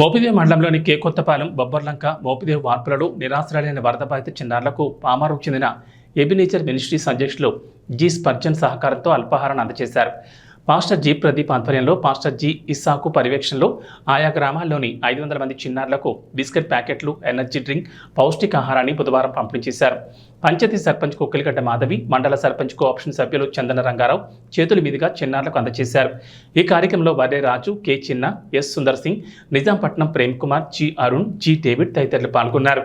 మోపిదేవి మండలంలోని కే కొత్తపాలెం బొబ్బర్లంక మోపిదేవి వార్పులలో నిరాశ్రయులైన వరద బాధిత చిన్నారులకు పామారుకు చెందిన ఎబినేచర్ మినిస్ట్రీస్ అధ్యక్షులు జి స్పర్జన్ సహకారంతో అల్పాహారాన్ని అందజేశారు. పాస్టర్ జి ప్రదీప్ ఆధ్వర్యంలో పాస్టర్ జి ఇస్సాకు పర్యవేక్షణలో ఆయా గ్రామాల్లోని ఐదు వందల మంది చిన్నారులకు బిస్కెట్ ప్యాకెట్లు ఎనర్జీ డ్రింక్ పౌష్టికాహారాన్ని బుధవారం పంపిణీ చేశారు. పంచాయతీ సర్పంచ్ కుక్కలిగడ్డ మాధవి మండల సర్పంచ్ కోఆప్షన్ సభ్యులు చందన రంగారావు చేతుల మీదుగా చిన్నారులకు అందజేశారు. ఈ కార్యక్రమంలో Varre Raju K Chinna S Sundar Singh Nizampatnam Prem Kumar G Arun G David తదితరులు పాల్గొన్నారు.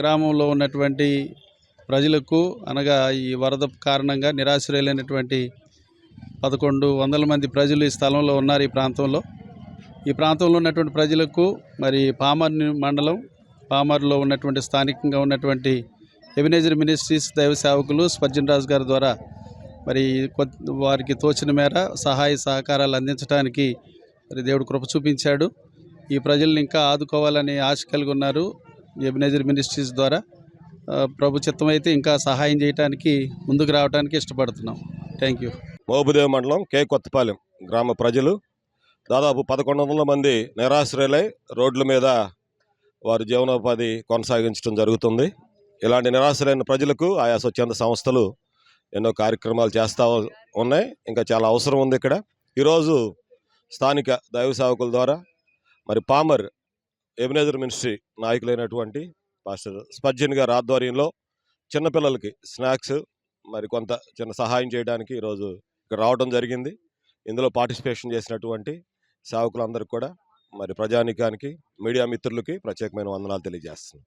గ్రామంలో ఉన్నటువంటి ప్రజలకు అనగా ఈ వరద కారణంగా నిరాశ్రయులైనటువంటి పదకొండు వందల మంది ప్రజలు ఈ స్థలంలో ఉన్నారు ఈ ప్రాంతంలో. ఈ ప్రాంతంలో ఉన్నటువంటి ప్రజలకు మరి పామర్ మండలం పామర్లో ఉన్నటువంటి స్థానికంగా ఉన్నటువంటి ఎబినేజర్ మినిస్ట్రీస్ దైవ సేవకులు స్పర్జన్రాజు గారి ద్వారా మరి వారికి తోచిన మేర సహాయ సహకారాలు అందించడానికి మరి దేవుడు కృప చూపించాడు. ఈ ప్రజల్ని ఇంకా ఆదుకోవాలని ఆశ కలిగి ఉన్నారు. ఎబినేజర్ మినిస్ట్రీస్ ద్వారా ప్రభుత్వం ప్రభు అయితే ఇంకా సహాయం చేయడానికి ముందుకు రావడానికి ఇష్టపడుతున్నాం. థ్యాంక్ యూ మోబుదేవి మండలం కే. కొత్తపాలెం గ్రామ ప్రజలు దాదాపు పదకొండు వందల మంది నిరాశ్రయులై రోడ్ల మీద వారి జీవనోపాధి కొనసాగించడం జరుగుతుంది. ఇలాంటి నిరాశ్రయైన ప్రజలకు ఆయా స్వచ్ఛంద సంస్థలు ఎన్నో కార్యక్రమాలు చేస్తూ ఉన్నాయి. ఇంకా చాలా అవసరం ఉంది ఇక్కడ. ఈరోజు స్థానిక దైవ సేవకుల ద్వారా మరి పామర్ ఎబినేజర్ మినిస్ట్రీ నాయకులైనటువంటి పాస్టర్ స్పర్జన్ గారి ఆధ్వర్యంలో చిన్నపిల్లలకి స్నాక్స్ మరి కొంత చిన్న సహాయం చేయడానికి ఈరోజు ఇక్కడ రావడం జరిగింది. ఇందులో పార్టిసిపేషన్ చేసినటువంటి సేవకులందరికీ కూడా మరి ప్రజానికానికి మీడియా మిత్రులకి ప్రత్యేకమైన వందనాలు తెలియజేస్తున్నాను